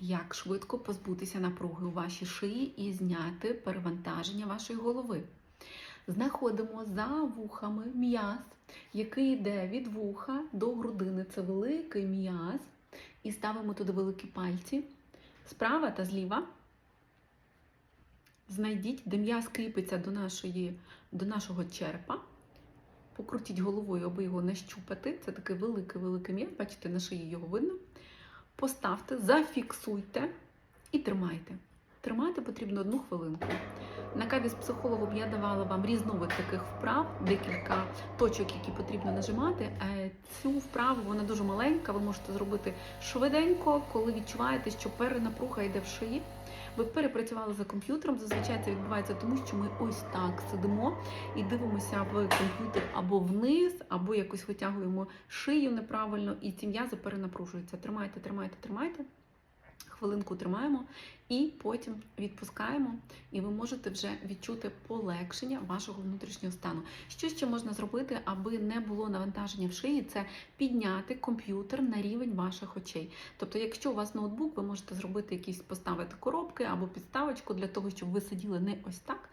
Як швидко позбутися напруги у вашій шиї і зняти перевантаження вашої голови? Знаходимо за вухами м'яз, який йде від вуха до грудини. Це великий м'яз. І ставимо туди великі пальці справа та зліва. Знайдіть, де м'яз кріпиться до, нашої, до нашого черепа. Покрутіть головою, аби його не щупати. Це такий великий-великий м'яз, бачите, на шиї його видно. Поставте, зафіксуйте і тримайте. Тримати потрібно одну хвилинку. На каві з психологом я давала вам різновид таких вправ, декілька точок, які потрібно нажимати. Е, Цю вправу вона дуже маленька, ви можете зробити швиденько, коли відчуваєте, що перенапруга йде в шиї. Ви перепрацювали за комп'ютером. Зазвичай це відбувається тому, що ми ось так сидимо і дивимося в комп'ютер або вниз, або якось витягуємо шию неправильно, і ці м'язи перенапружуються. Тримайте, тримайте, тримайте. Хвилинку тримаємо і потім відпускаємо, і ви можете вже відчути полегшення вашого внутрішнього стану. Що ще можна зробити, аби не було навантаження в шиї? Це підняти комп'ютер на рівень ваших очей. Тобто, якщо у вас ноутбук, ви можете зробити якісь поставити коробки або підставочку для того, щоб ви сиділи не ось так,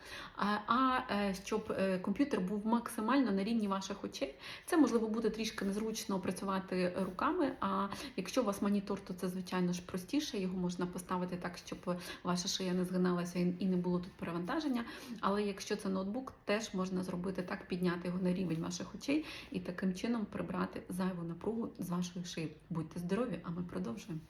а, е, щоб е, комп'ютер був максимально на рівні ваших очей. Це можливо буде трішки незручно працювати руками. А якщо у вас монітор, то це звичайно ж простіше. Його можна поставити так, щоб ваша шия не згиналася і не було тут перевантаження. Але якщо це ноутбук, теж можна зробити так, підняти його на рівень ваших очей і таким чином прибрати зайву напругу з вашої шиї. Будьте здорові, а ми продовжуємо.